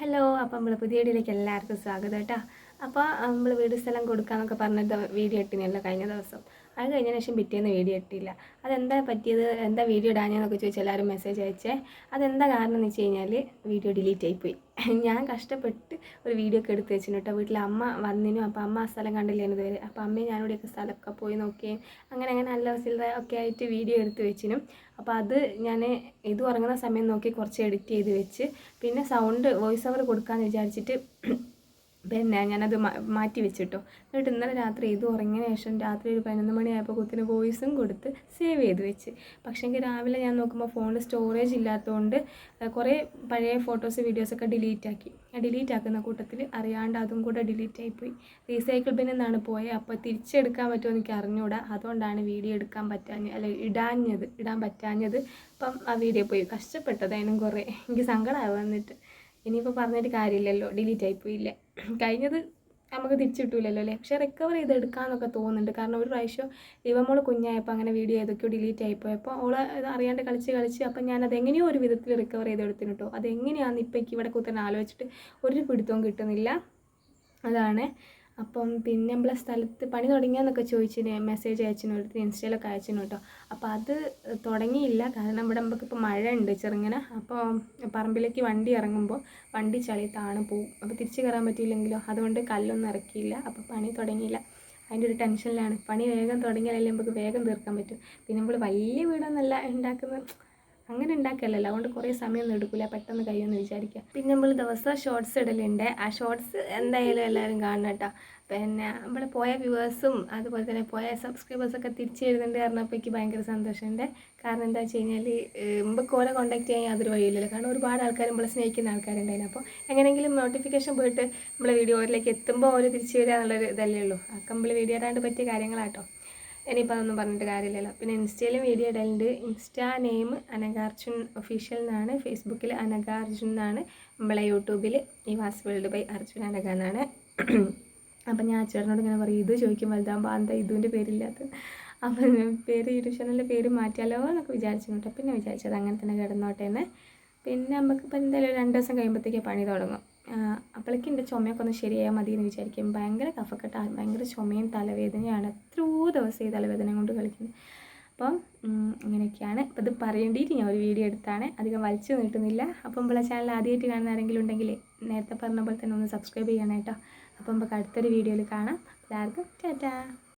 Hello അപ്പോൾ നമ്മൾ പുതിയ വീഡിയോയിലേക്ക് എല്ലാവർക്കും സ്വാഗതം കേട്ടോ അപ്പോൾ നമ്മൾ വീട് സ്ഥലം കൊടുക്കാമെന്നൊക്കെ പറഞ്ഞ വീഡിയോ ഇട്ടിനല്ലോ കഴിഞ്ഞ ദിവസം. അത് കഴിഞ്ഞതിന് ശേഷം പിറ്റേന്ന് വീഡിയോ ഇട്ടില്ല. അതെന്താ പറ്റിയത്? എന്താ വീഡിയോ ഇടാഞ്ഞെന്നൊക്കെ ചോദിച്ചാൽ എല്ലാവരും മെസ്സേജ് അയച്ചേ. അതെന്താ കാരണം എന്ന് വെച്ച് കഴിഞ്ഞാൽ വീഡിയോ ഡിലീറ്റ് ആയിപ്പോയി ഞാൻ കഷ്ടപ്പെട്ട് ഒരു വീഡിയോ ഒക്കെ എടുത്ത് വെച്ചിന് കേട്ടോ. വീട്ടിൽ അമ്മ വന്നിനും. അപ്പോൾ അമ്മ ആ സ്ഥലം കണ്ടില്ലേന്ന് ഇതുവരെ? അപ്പോൾ അമ്മയും ഞാനോടെയൊക്കെ സ്ഥലമൊക്കെ പോയി നോക്കുകയും അങ്ങനെ അങ്ങനെ നല്ല ചില്ലറ ഒക്കെ ആയിട്ട് വീഡിയോ എടുത്ത് വെച്ചിനും. അപ്പോൾ അത് ഞാൻ ഇത് ഉറങ്ങുന്ന സമയം നോക്കി കുറച്ച് എഡിറ്റ് ചെയ്ത് വെച്ച്. പിന്നെ സൗണ്ട് വോയിസ് ഓവർ കൊടുക്കാമെന്ന് വിചാരിച്ചിട്ട് പിന്നെ ഞാനത് മാറ്റി വെച്ചിട്ടോ. എന്നിട്ട് ഇന്നലെ രാത്രി ഇത് ഉറങ്ങിയ ശേഷം രാത്രി ഒരു പതിനൊന്ന് മണിയായപ്പോൾ കുത്തിന് വോയിസും കൊടുത്ത് സേവ് ചെയ്ത് വെച്ച്. പക്ഷേ രാവിലെ ഞാൻ നോക്കുമ്പോൾ ഫോണിൽ സ്റ്റോറേജ് ഇല്ലാത്തതുകൊണ്ട് കുറേ പഴയ ഫോട്ടോസ് വീഡിയോസൊക്കെ ഡിലീറ്റ് ആക്കി. ഡിലീറ്റ് ആക്കുന്ന കൂട്ടത്തിൽ അറിയാണ്ട് അതും കൂടെ ഡിലീറ്റ് ആയിപ്പോയി റീസൈക്കിൾ ബിന്നിൽ നിന്നാണ് പോയത് അപ്പോൾ തിരിച്ചെടുക്കാൻ പറ്റുമോ എനിക്ക് അറിഞ്ഞൂടാ. അതുകൊണ്ടാണ് വീഡിയോ എടുക്കാൻ പറ്റാഞ്ഞ അല്ല ഇടാഞ്ഞത് ഇടാൻ പറ്റാഞ്ഞത്. അപ്പം ആ വീഡിയോ പോയി. കഷ്ടപ്പെട്ടത് അതിനും കുറേ. എനിക്ക് സങ്കടമായി വന്നിട്ട്. ഇനിയിപ്പോൾ പറഞ്ഞിട്ട് കാര്യമില്ലല്ലോ ഡിലീറ്റ് ആയിപ്പോയില്ലേ കഴിഞ്ഞത് നമുക്ക് തിരിച്ചു കിട്ടൂലല്ലോ അല്ലേ? പക്ഷേ റിക്കവർ ചെയ്തെടുക്കാമെന്നൊക്കെ തോന്നുന്നുണ്ട്. കാരണം ഒരു പ്രാവശ്യം ഇവമോൾ കുഞ്ഞായപ്പോൾ അങ്ങനെ വീഡിയോ ഏതൊക്കെയോ ഡിലീറ്റ് ആയിപ്പോയപ്പോൾ ഓൾ ഇത് അറിയാണ്ട് കളിച്ച് കളിച്ച് അപ്പം ഞാൻ എങ്ങനെയോ ഒരു വിധത്തിൽ റിക്കവർ ചെയ്തെടുത്തിന് കേട്ടോ അതെങ്ങനെയാണെന്ന് ഇപ്പം എനിക്ക് ഇവിടെ കുത്തനെ ആലോചിച്ചിട്ട് ഒരു പിടുത്തവും കിട്ടുന്നില്ല. അതാണ്. അപ്പം പിന്നെ നമ്മളെ സ്ഥലത്ത് പണി തുടങ്ങിയെന്നൊക്കെ ചോദിച്ചിന് മെസ്സേജ് അയച്ചിന് ഒരു ഇൻസ്റ്റയിലൊക്കെ അയച്ചിന് കേട്ടോ അപ്പോൾ അത് തുടങ്ങിയില്ല. കാരണം ഇവിടെ നമുക്കിപ്പോൾ മഴ ഉണ്ട് ചെറുങ്ങനെ. അപ്പോൾ പറമ്പിലേക്ക് വണ്ടി ഇറങ്ങുമ്പോൾ വണ്ടി ചളി താണ് പോവും. അപ്പോൾ തിരിച്ച് കയറാൻ പറ്റിയില്ലെങ്കിലോ? അതുകൊണ്ട് കല്ലൊന്നും ഇറക്കിയില്ല. അപ്പോൾ പണി തുടങ്ങിയില്ല. അതിന്റെ ഒരു ടെൻഷനിലാണ്. പണി വേഗം തുടങ്ങിയാലല്ലേ നമുക്ക് വേഗം തീർക്കാൻ പറ്റും. പിന്നെ നമ്മൾ വലിയ വീടൊന്നല്ല ഉണ്ടാക്കുന്നത്. അങ്ങനെ ഉണ്ടാക്കലല്ലോ അതുകൊണ്ട് കുറേ സമയമൊന്നും എടുക്കില്ല പെട്ടെന്ന് കഴിയുമെന്ന് വിചാരിക്കുക. പിന്നെ നമ്മൾ ദിവസം ഷോർട്സ് ഇടലുണ്ട്. ആ ഷോർട്സ് എന്തായാലും എല്ലാവരും കാണണം കേട്ടോ. പിന്നെ നമ്മൾ പോയ വ്യൂവേഴ്സും അതുപോലെ തന്നെ പോയ സബ്സ്ക്രൈബേഴ്സൊക്കെ തിരിച്ചു വരുന്നുണ്ട് പറഞ്ഞപ്പോൾ ഭയങ്കര സന്തോഷമുണ്ട്. കാരണം എന്താ വെച്ച് കഴിഞ്ഞാൽ മുമ്പൊക്കെ ഓരോ കോൺടാക്ട് ചെയ്യാൻ യാതൊരു വഴിയില്ലല്ലോ കാരണം ഒരുപാട് ആൾക്കാർ നമ്മളെ സ്നേഹിക്കുന്ന ആൾക്കാരുണ്ടായിരുന്നു. അപ്പോൾ എങ്ങനെയെങ്കിലും നോട്ടിഫിക്കേഷൻ പോയിട്ട് നമ്മളെ വീഡിയോയിലേക്ക് എത്തുമ്പോൾ അവർ തിരിച്ചു വരിക എന്നുള്ളൊരു ഇതല്ലേ ഉള്ളൂ. അതൊക്കെ നമ്മൾ വീഡിയോ ഇടാണ്ട് പറ്റിയ കാര്യങ്ങളാട്ടോ. ഇനിയിപ്പോൾ അതൊന്നും പറഞ്ഞിട്ട് കാര്യമില്ലല്ലോ. പിന്നെ ഇൻസ്റ്റയിലും വീഡിയോ ഇടലുണ്ട്. ഇൻസ്റ്റാ നെയിം അനഗാർജുൻ ഒഫീഷ്യൽ എന്നാണ് ഫേസ്ബുക്കിൽ അനഗാർജുൻ എന്നാണ് നമ്മളെ യൂട്യൂബിൽ ഈ was world by Arjun Anagha എന്നാണ് അപ്പം ഞാൻ അച്ചേട്ടനോട് ഇങ്ങനെ പറയും ഇത് ചോദിക്കും വലുതാകുമ്പോൾ എന്താ ഇതുവിന്റെ പേരില്ലാത്ത? അപ്പം പേര് യൂട്യൂബ് ചാനലിന്റെ പേര് മാറ്റിയാലോ എന്നൊക്കെ വിചാരിച്ചു കേട്ടോ പിന്നെ വിചാരിച്ചത് അങ്ങനെ തന്നെ കിടന്നോട്ടെ എന്ന്. പിന്നെ ഇപ്പം എന്തായാലും രണ്ട് ദിവസം കഴിയുമ്പോഴത്തേക്ക് പണി തുടങ്ങും. അപ്പോഴേക്കും എന്റെ ചുമയൊക്കെ ഒന്ന് ശരിയായാൽ മതി എന്ന് വിചാരിക്കും. ഭയങ്കര കഫക്കെട്ടാണ് ഭയങ്കര ചുമയും തലവേദനയാണ് എത്രയോ ദിവസം ഈ തലവേദന കൊണ്ട് കളിക്കുന്നത് അപ്പം ഇങ്ങനെയൊക്കെയാണ്. അപ്പം ഇത് പറയേണ്ടിയിട്ട് ഞാൻ ഒരു വീഡിയോ എടുത്താണ്. അധികം വലിച്ചു നീട്ടുന്നില്ല. അപ്പം ഇപ്പോൾ ചാനൽ ആദ്യമായിട്ട് കാണുന്ന ആരെങ്കിലും ഉണ്ടെങ്കിൽ നേരത്തെ പറഞ്ഞ പോലെ തന്നെ ഒന്ന് സബ്സ്ക്രൈബ് ചെയ്യണം കേട്ടോ. അപ്പം നമുക്ക് അടുത്തൊരു വീഡിയോയിൽ കാണാം. എല്ലാവർക്കും ടാറ്റാ.